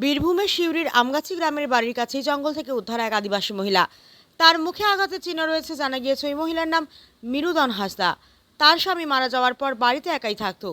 বীরভূমের শিউরির আমগাছি গ্রামের বাড়ির কাছেই জঙ্গল থেকে উদ্ধার এক আদিবাসী মহিলা। তার মুখে আঘাতের চিহ্ন রয়েছে, জানা গিয়েছে ওই মহিলার নাম মিরুদন হাসদা। তার স্বামী মারা যাওয়ার পর বাড়িতে একাই থাকতো।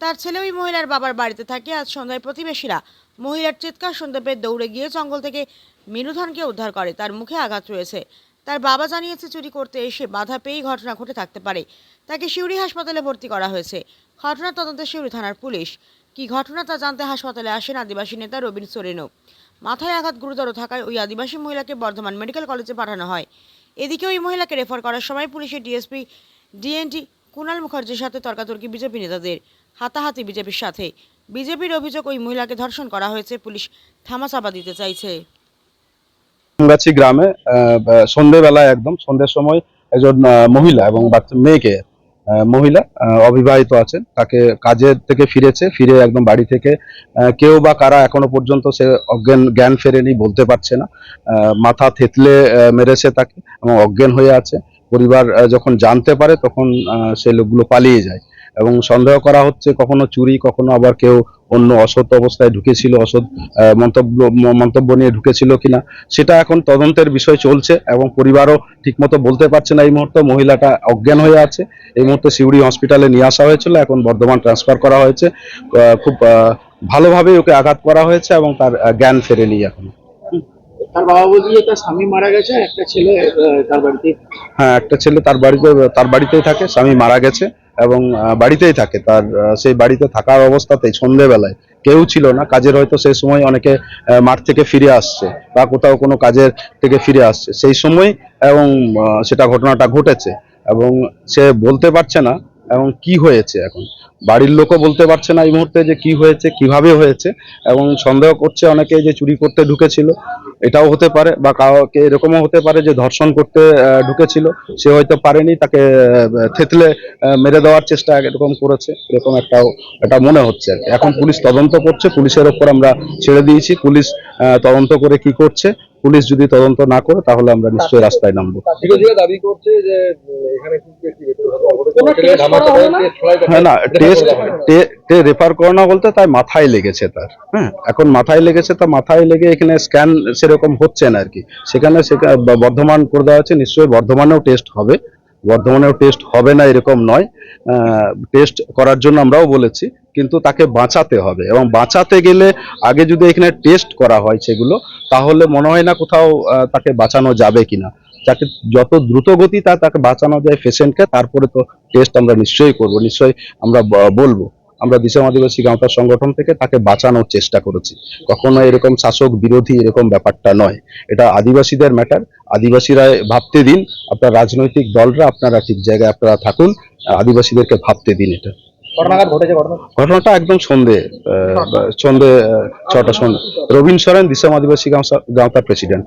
তার ছেলে ওই মহিলার বাবার বাড়িতে থাকে, আজ সন্ধ্যায় প্রতিবেশীরা। মহিলার চিৎকার শুনতে পেয়ে দৌড়ে গিয়ে জঙ্গল থেকে মিনুধনকে উদ্ধার করে। তার মুখে আঘাত রয়েছে। তার বাবা জানিয়েছে, চুরি করতে এসে বাধা পেয়েই ঘটনা ঘটে থাকতে পারে। তাকে শিউরি হাসপাতালে ভর্তি করা হয়েছে। ঘটনার তদন্তে শিউরি থানার পুলিশ। কি ঘটনা তা জানতে হাসপাতালে আসেন আদিবাসী নেতা রবিন সোরেনও। মাথায় আঘাত গুরুতর থাকায় ওই আদিবাসী মহিলাকে বর্ধমান মেডিকেল কলেজে পাঠানো হয়। এদিকে ওই মহিলাকে রেফার করার সময় পুলিশের ডিএসপি ডিএনটি কুণাল মুখার্জির সাথে তর্কাতর্কি বিজেপি নেতাদের হাতাহাতি বিজেপির সাথে। বিজেপির অভিযোগ ওই মহিলাকে ধর্ষণ করা হয়েছে, পুলিশ থামাচাপা দিতে চাইছে। গ্রামে সন্ধেবেলায় একদম, সন্ধ্যের সময় একজন মহিলা এবং বাচ্চা মেয়েকে মহিলা অবিবাহিত আছেন। তাকে কাজের থেকে ফিরেছে, ফিরে একদম বাড়ি থেকে। কেউ বা কারা এখনও পর্যন্ত সে অজ্ঞান, জ্ঞান ফেরেনি, বলতে পারছে না। মাথা থেতলে মেরেছে তাকে এবং অজ্ঞান হয়ে আছে। পরিবার যখন জানতে পারে, তখন সে লোকগুলো পালিয়ে যায়। এবং সন্দেহ করা হচ্ছে, কখনো চুরি, কখনো আবার কেউ অন্য অসৎ অবস্থায় ঢুকেছিল, অসৎ মন্তব্য মন্তব্য নিয়ে ঢুকেছিল কিনা, সেটা এখন তদন্তের বিষয় চলছে এবং পরিবারও ঠিকমতো বলতে পারছে না এই মুহূর্তে। মহিলাটা অজ্ঞান হয়ে আছে। এই মুহূর্তে সিউড়ি হসপিটালে নিয়ে আসা হয়েছিল। এখন বর্ধমান ট্রান্সফার করা হয়েছে। খুব ভালোভাবে ভালোভাবেই ওকে আঘাত করা হয়েছে এবং তার জ্ঞান ফেরেনি এখন। তার বাবা বলছিল তার স্বামী মারা গেছে, একটা ছেলে তার বাড়িতে। হ্যাঁ একটা ছেলে তার বাড়িতে, তার বাড়িতেই থাকে, স্বামী মারা গেছে এবং বাড়িতেই থাকে। তার সেই বাড়িতে থাকার অবস্থাতেই সন্ধেবেলায় কেউ ছিল না। কাজের হয়তো সেই সময় অনেকে মাঠ থেকে ফিরে আসছে বা কোথাও কোনো কাজের থেকে ফিরে আসছে। সেই সময় এবং সেটা ঘটনাটা ঘটেছে এবং সে বলতে পারছে না এবং কি হয়েছে এখন? বাড়ির লোকও বলতে পারছে না এই মুহূর্তে যে কি হয়েছে, কীভাবে হয়েছে এবং সন্দেহ করছে অনেকে যে চুরি করতে ঢুকেছিল। এটাও হতে পারে বা কাউকে এরকমও হতে পারে যে ধর্ষণ করতে ঢুকেছিল। সে হয়তো পারেনি, তাকে থেতলে মেরে দেওয়ার চেষ্টা এরকম করেছে। এরকম একটাও এটা মনে হচ্ছে এখন পুলিশ তদন্ত করছে, পুলিশের ওপর আমরা ছেড়ে দিয়েছি। পুলিশ তদন্ত করে কি করছে পুলিশ যদি তদন্ত না করে তাহলে আমরা নিশ্চয়ই রাস্তায় নামবো। দাবি করছে যে এখানে না? হ্যাঁ টেস্ট রেফার করানো বলতে তাই মাথায় লেগেছে তার হ্যাঁ। এখন মাথায় লেগেছে তা মাথায় লেগে এখানে স্ক্যান সেরকম হচ্ছে না আর কি। সেখানে সেখানে বর্ধমান করে দেওয়া হচ্ছে নিশ্চয়ই বর্ধমানেও টেস্ট হবে। বর্ধমানেও টেস্ট হবে না এরকম নয়। টেস্ট করার জন্য আমরাও বলেছি। কিন্তু তাকে বাঁচাতে হবে এবং বাঁচাতে গেলে আগে যদি এখানে টেস্ট করা হয় সেগুলো, তাহলে মনে হয় না কোথাও তাকে বাঁচানো যাবে কিনা। তাকে যত দ্রুত গতি তা তাকে বাঁচানো যায় পেশেন্টকে তারপরে তো টেস্ট আমরা নিশ্চয়ই করব। নিশ্চয়ই আমরা বলব। আমরা দিশাম আদিবাসী গাঁওতার সংগঠন থেকে তাকে বাঁচানোর চেষ্টা করেছি। কখনো এরকম শাসক বিরোধী এরকম ব্যাপারটা নয়। এটা আদিবাসীদের ম্যাটার আদিবাসীরা ভাবতে দিন, আপনার রাজনৈতিক দলরা আপনারা ঠিক জায়গায় আপনারা থাকুন। আদিবাসীদেরকে ভাবতে দিন এটা। ঘটনাটা একদম সন্ধে সন্ধে ছটা সন্ধে। রবীন সরেন দিশা আদিবাসী গাঁওতার প্রেসিডেন্ট